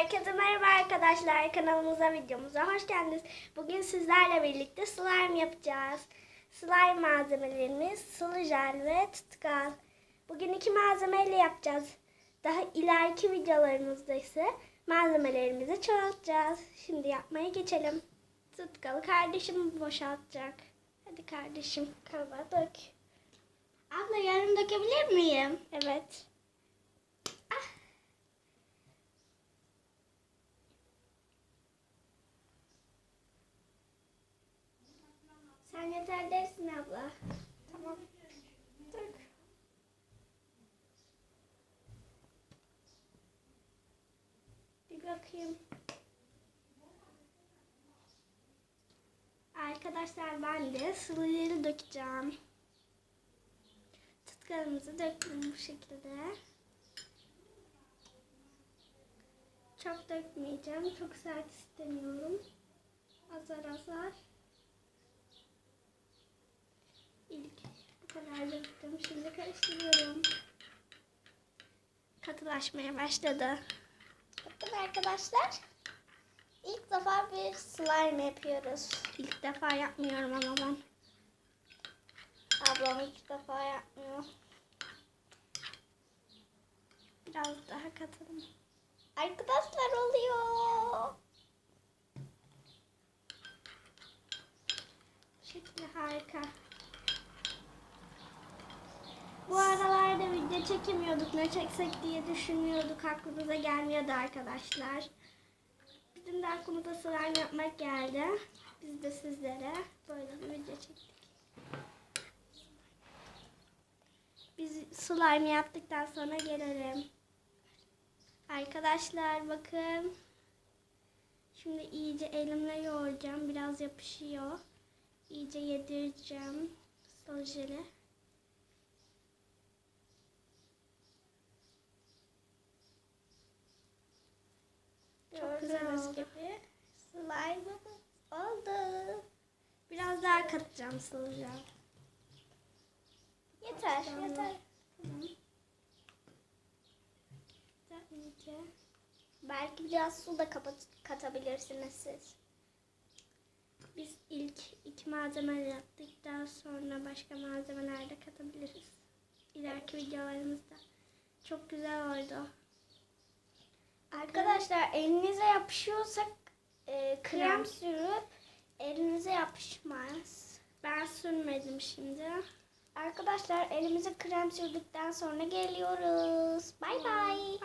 Herkese merhaba arkadaşlar. Kanalımıza, videomuza hoş geldiniz. Bugün sizlerle birlikte slime yapacağız. Slime malzemelerimiz sıvı jel ve tutkal. Bugün iki malzemeyle yapacağız. Daha ileriki videolarımızda ise malzemelerimizi çoğaltacağız. Şimdi yapmaya geçelim. Tutkalı kardeşim boşaltacak. Hadi kardeşim kaba dök. Abla yarım dökebilir miyim? Evet. Abla. Tamam. Dök. Bir bakayım. Arkadaşlar ben de sıvıları dökeceğim. Tutkalımızı döktüm bu şekilde. Çok dökmeyeceğim. Çok sert istemiyorum. Azar azar. İlk bu döktüm. Şimdi karıştırıyorum. Katılaşmaya başladı. Bakın arkadaşlar. İlk defa bir slime yapıyoruz. İlk defa yapmıyorum ama ben. Ablam ilk defa yapmıyor. Biraz daha katalım. Arkadaşlar oluyor. Şekli harika. Bu çekemiyorduk. Ne çeksek diye düşünüyorduk. Aklımıza gelmiyordu arkadaşlar. Bizim de aklımıza slime yapmak geldi. Biz de sizlere böyle bir video çektik. Biz slime yaptıktan sonra gelelim. Arkadaşlar bakın. Şimdi iyice elimle yoğuracağım. Biraz yapışıyor. İyice yedireceğim sıvı jeli. Çok güzel oldu. gibi slime'ımız oldu. Biraz daha katacağım jel. Yeter, Tamam. yeter. Tamam. Daha iyice. Belki biraz su da kapat katabilirsiniz siz. Biz ilk iki malzeme yaptık. Daha sonra başka malzemeler de katabiliriz. İleriki videolarımızda. Çok güzel oldu. Arkadaşlar elinize yapışıyorsa e, krem Krem. sürüp elinize yapışmaz. Ben sürmedim şimdi. Arkadaşlar elimize krem sürdükten sonra geliyoruz. Bay bay.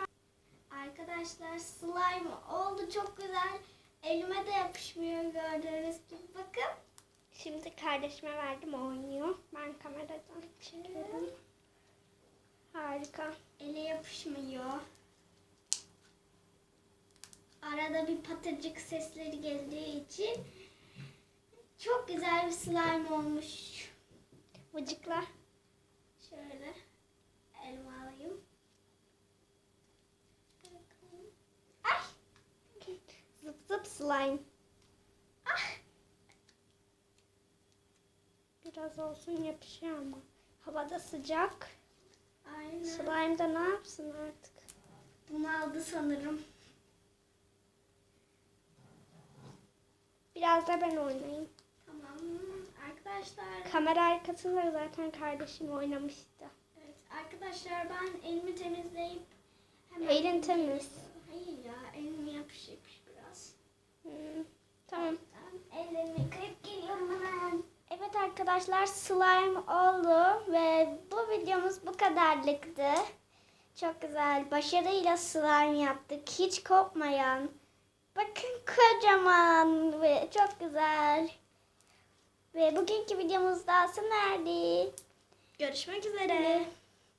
Arkadaşlar slime oldu çok güzel. Elime de yapışmıyor gördüğünüz gibi. Bakın. Şimdi kardeşime verdim oynuyor. Ben kameradan çekiyorum. Harika. Ele yapışmıyor. Arada bir patırcık sesleri geldiği için çok güzel bir slime olmuş. Vıcıkla. Şöyle elma alayım. Ay! Zıp zıp slime. Ah! Biraz olsun yapışıyor ama. Havada sıcak. Aynen. Slime da ne yapsın artık? Bunu aldı sanırım. Biraz da ben oynayayım. Tamam. Arkadaşlar. Kamera arkasında zaten kardeşim oynamıştı. Evet, arkadaşlar ben elimi temizleyip Elin temiz. Hayır ya elim yapışık biraz. Hmm, Tamam. Ellerimi yıkayıp geliyorum hemen. Evet arkadaşlar slime oldu ve bu videomuz bu kadarlıktı. Çok güzel. Başarıyla slime yaptık. Hiç kopmayan. Bakın kocaman ve çok güzel. Ve bugünkü videomuz da sona erdi. Görüşmek üzere.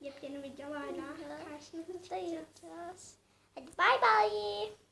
Yepyeni videolarla karşınızdayız. Hadi bay bay.